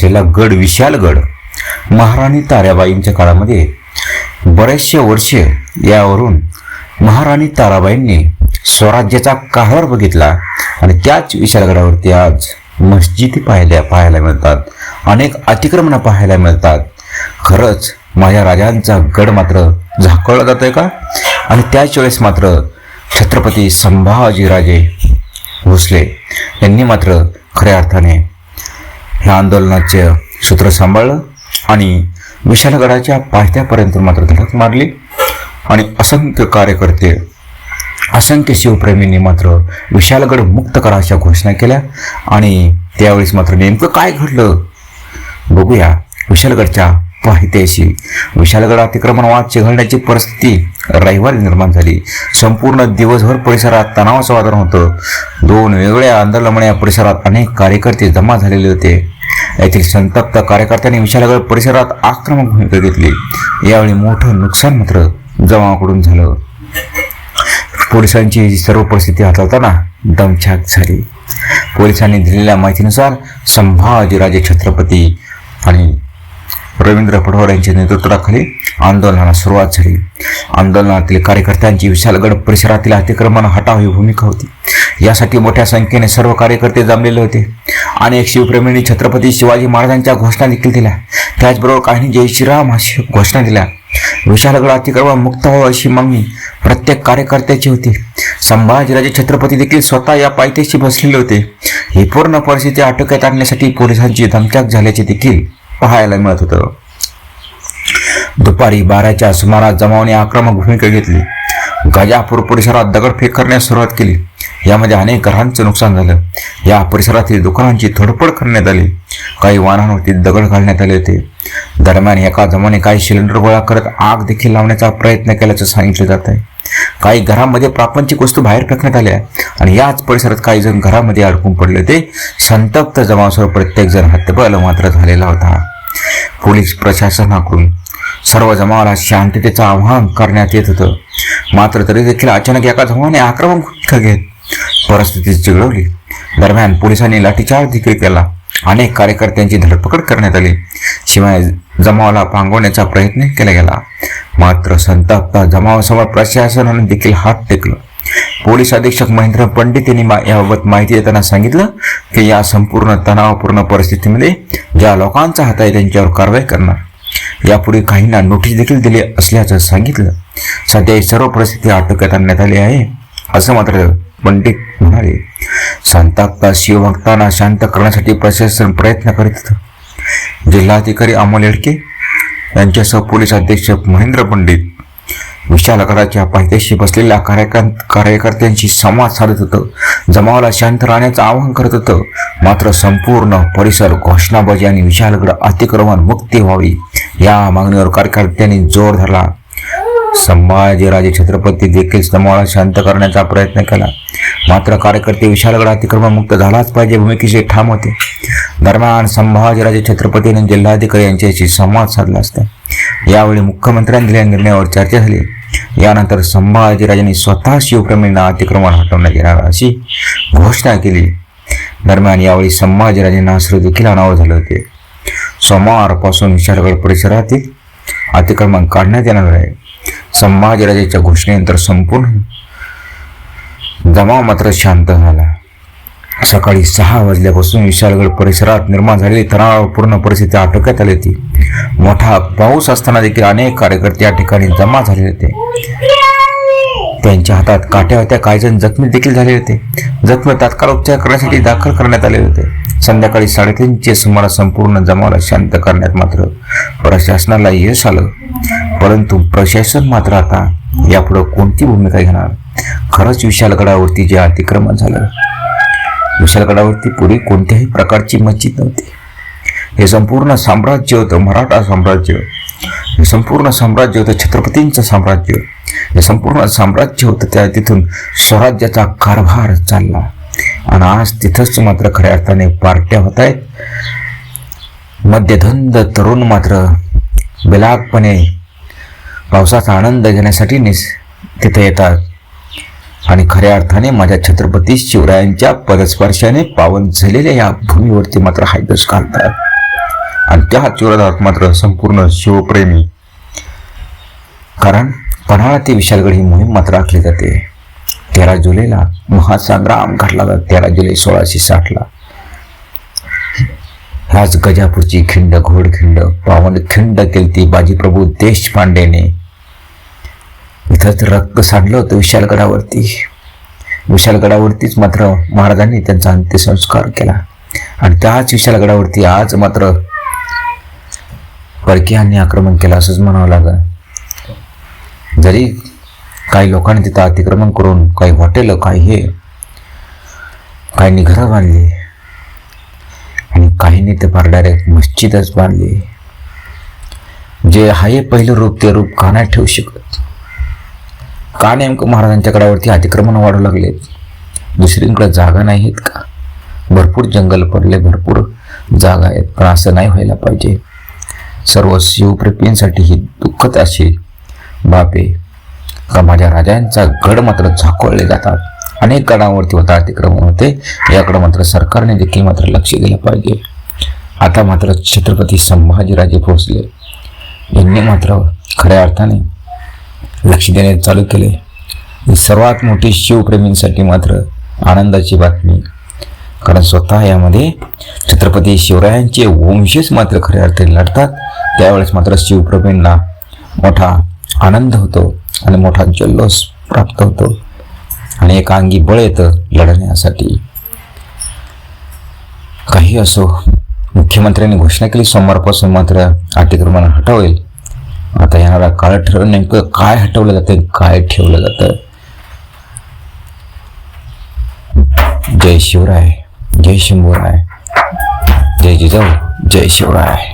असलेला गड विशालगड महाराणी ताराबाईंच्या काळामध्ये बरेचसे वर्षे यावरून महाराणी ताराबाईंनी स्वराज्याचा कारभार बघितला आणि त्याच विशालगडावरती आज मस्जिदी पाहायला पाहायला मिळतात. अनेक अतिक्रमणं पाहायला मिळतात. खरंच माझ्या राजांचा गड मात्र झाकळला आहे का? आणि त्याच वेळेस मात्र छत्रपती संभाजीराजे भोसले यांनी मात्र खऱ्या अर्थाने ह्या आंदोलनाचे सूत्र सांभाळलं आणि विशालगडाच्या पायथ्यापर्यंत मात्र धडक मारली. आणि असंख्य कार्यकर्ते असंख्य शिवप्रेमींनी मात्र विशालगड मुक्त करा अशा घोषणा केल्या. आणि त्यावेळेस मात्र नेमकं काय घडलं? बघूया विशालगडच्या पाहित्याशी विशालगड अतिक्रमण वाद चिघळण्याची परिस्थिती रविवारी निर्माण झाली. संपूर्ण दिवसभर परिसरात तणावाचं वातावरण होतं. दोन वेगवेगळ्या आंदोलनामुळे या परिसरात अनेक कार्यकर्ते जमा झालेले होते. येथील संतप्त कार्यकर्त्यांनी विशालगड परिसरात आक्रमक भूमिका घेतली. यावेळी मोठं नुकसान मात्र जमावाकडून झालं. पोलिसांची सर्व परिस्थिती हाताळताना दमछाक झाली. पोलिसांनी दिलेल्या माहितीनुसार संभाजीराजे छत्रपती आणि रवींद्र पडवळ यांच्या नेतृत्वाखाली आंदोलनाला सुरुवात झाली. आंदोलनातील कार्यकर्त्यांची विशालगड परिसरातील अतिक्रमण हटाव ही भूमिका होती. यासाठी मोठ्या संख्येने सर्व कार्यकर्ते जमलेले होते. अनेक शिवप्रेमींनी छत्रपती शिवाजी महाराजांच्या घोषणा देखील दिल्या. त्याचबरोबर काही जय श्रीराम अशी घोषणा दिल्या. विशालगड अतिक्रमण मुक्त व्हावं अशी मागणी प्रत्येक कार्यकर्त्याची होती. संभाजीराजे छत्रपती देखील स्वतः या पायथ्याशी बसलेले होते. ही पूर्ण परिस्थिती आटोक्यात आणण्यासाठी पोलिसांची धमक्याक झाल्याचे देखील पाहायला मिळत होतं. दुपारी बाराच्या सुमारास जमावाने आक्रमक भूमिका घेतली. गजापूर परिसरात दगडफेक करण्यास सुरुवात केली. यामध्ये अनेक घरांचं नुकसान झालं. या परिसरातील दुकानांची तोडफोड करण्यात आली. काही वाहनांवरती दगड घालण्यात आले होते. दरम्यान एका जमाने काही सिलेंडर गोळा करत आग देखील लावण्याचा प्रयत्न केल्याचं सांगितलं जात आहे. काही घरामध्ये प्रापंचिक वस्तू बाहेर फेकण्यात आल्या आणि याच परिसरात काही जण घरामध्ये अडकून पडले होते. संतप्त जमावासह प्रत्येक जण हत्यबल मात्र झालेला होता. पोलीस प्रशासनाकडून सर्व जमावाला शांततेचं आवाहन करण्यात येत होतं. मात्र तरी देखील अचानक एका जमावाने आक्रमक भूमिका घेत परिस्थिती चिघळवली. दरम्यान पोलिसांनी लाठीचार्ज देखील केला. अनेक कार्यकर्त्यांची धरपकड करण्यात आली. शिवाय जमावाला पांगवण्याचा प्रयत्न केला गेला. मात्र संतप्त जमावासमोर प्रशासनाने देखील हात टेकलं. पोलीस अधीक्षक महेंद्र पंडित यांनी याबाबत माहिती देताना सांगितलं की या संपूर्ण तणावपूर्ण परिस्थितीमध्ये ज्या लोकांचा हात आहे त्यांच्यावर कारवाई करणार. यापूर्वी काहींना नोटीस देखील दिली असल्याचं सांगितलं. सध्या ही सर्व परिस्थिती आटोक्यात आणण्यात आली आहे. असं मात्र पंडित म्हणाले संताप्त शिवभक्तांना शांत करण्यासाठी प्रशासन प्रयत्न करीत होतं. जिल्हाधिकारी अमोल येडके यांच्यासह पोलीस अधीक्षक महेंद्र पंडित विशालगडाच्या पायथ्याशी बसलेल्या कार्यकर कार्यकर्त्यांशी संवाद साधत होतं. जमावाला शांत राहण्याचं आवाहन करत होतं. मात्र संपूर्ण परिसर घोषणाबाजी आणि विशालगड अतिक्रमण मुक्ती व्हावी या मागणीवर कार्यकर्त्यांनी जोर धरला. संभाजीराजे छत्रपती देखील समूहाला शांत करण्याचा प्रयत्न केला. मात्र कार्यकर्ते विशालगड अतिक्रमणमुक्त झालाच पाहिजे भूमिकेचे ठाम होते. दरम्यान संभाजीराजे छत्रपती आणि जिल्हाधिकारी यांच्याशी संवाद साधला असता. यावेळी मुख्यमंत्र्यांनी दिलेल्या निर्णयावर चर्चा झाली. यानंतर संभाजीराजांनी स्वतः शिवप्रेमींना अतिक्रमण हटवण्यात येणार अशी घोषणा केली. दरम्यान यावेळी संभाजीराजांना अश्रू देखील अनावर झाले होते. सोमवारपासून विशालगड परिसरातील अतिक्रमण काढण्यात येणार आहे. संभाजीराजेच्या घोषणेनंतर संपूर्ण जमाव मात्र शांत झाला. सकाळी सहा वाजल्यापासून विशालगड परिसरात निर्माण झालेली तणावपूर्ण परिस्थिती आटोक्यात आली होती. मोठा पाऊस असताना देखील अनेक कार्यकर्ते या ठिकाणी जमा झालेले होते. त्यांच्या हातात काट्या होत्या. काही जण जखमी देखील झाले होते. जखमी तात्काळ उपचार करण्यासाठी दाखल करण्यात आले होते. संध्याकाळी साडेतीनचे सुमारास संपूर्ण जमावाला शांत करण्यात मात्र प्रशासनाला यश आलं. परंतु प्रशासन मात्र आता यापुढे कोणती भूमिका घेणार? खरंच विशालगडावरती जे अतिक्रमण झालं विशालगडावरती पूर्वी कोणत्याही प्रकारची मस्जिद नव्हती. हे संपूर्ण साम्राज्य होतं. मराठा साम्राज्य. हे संपूर्ण साम्राज्य होतं छत्रपतींचं साम्राज्य. हे संपूर्ण साम्राज्य होतं त्या तिथून स्वराज्याचा कारभार चालला. आणि आज तिथंच मात्र खऱ्या अर्थाने पार्ट्या होत आहेत. मध्यधंद तरुण मात्र बिलागपणे पावसाचा आनंद घेण्यासाठी निस तिथे येतात. आणि खऱ्या अर्थाने माझ्या छत्रपती शिवरायांच्या पदस्पर्शाने पावन झालेल्या या भूमीवरती मात्र हायदस घालतात. आणि त्याच विरोधात मात्र संपूर्ण शिवप्रेमी. कारण पन्हाळा ते विशालगड ही मोहीम मात्र आखली जाते. तेरा जुलैला महासंग्राम घडला जात. तेरा जुलै सोळाशे साठला. ह्याच गजापूरची खिंड घोडखिंड पावन खिंड केलती बाजीप्रभू देशपांडेने. इथंच रक्त सांडलं होतं विशालगडावरती. विशालगडावरतीच मात्र महाराजांनी त्यांचा अंत्यसंस्कार केला. आणि त्याच विशालगडावरती आज मात्र परकीयांनी आक्रमण केलं असंच म्हणावं लागेल. जरी काही लोकांनी तिथं अतिक्रमण करून काही हॉटेल काही हे काहींनी घरं बांधली आणि काहींनी ते फार डायरेक्ट मस्जिदच बांधली. जे आहे पहिलं रूप ते रूप का नाही ठेवू शकत. का नेमकं महाराजांच्या गडावरती अतिक्रमण वाढू लागले? दुसरीकडे जागा नाही आहेत का? भरपूर जंगल पडले भरपूर जागा आहेत पण असं नाही व्हायला पाहिजे. सर्व शिवप्रेमींसाठी ही दुःखद अशी बाब. आहे का माझ्या राजांचा गड मात्र झाकोळले जातात. अनेक गडावरती होता अतिक्रमण होते. याकडे मात्र सरकारने देखील मात्र लक्ष दिलं पाहिजे. आता मात्र छत्रपती संभाजीराजे भोसले यांनी मात्र खऱ्या अर्थाने लक्ष देणे चालू केले. सर्वात मोठी शिवप्रेमींसाठी मात्र आनंदाची बातमी कारण स्वतः यामध्ये छत्रपती शिवरायांचे वंशज मात्र खऱ्या अर्थाने लढतात. त्यावेळेस मात्र शिवप्रभूंना मोठा आनंद होतो आणि मोठा जल्लोष प्राप्त होतो. आणि एक अंगी बळ येतं लढण्यासाठी. काही असो मुख्यमंत्र्यांनी घोषणा केली सोमवारपासून मात्र अतिक्रमण हटवेल. आता येणारा काळ ठरवून नेमकं काय हटवलं जातं काय ठेवलं जातं? जय शिवराय. जय शंभूराय जय जिजाऊ जय शिवराय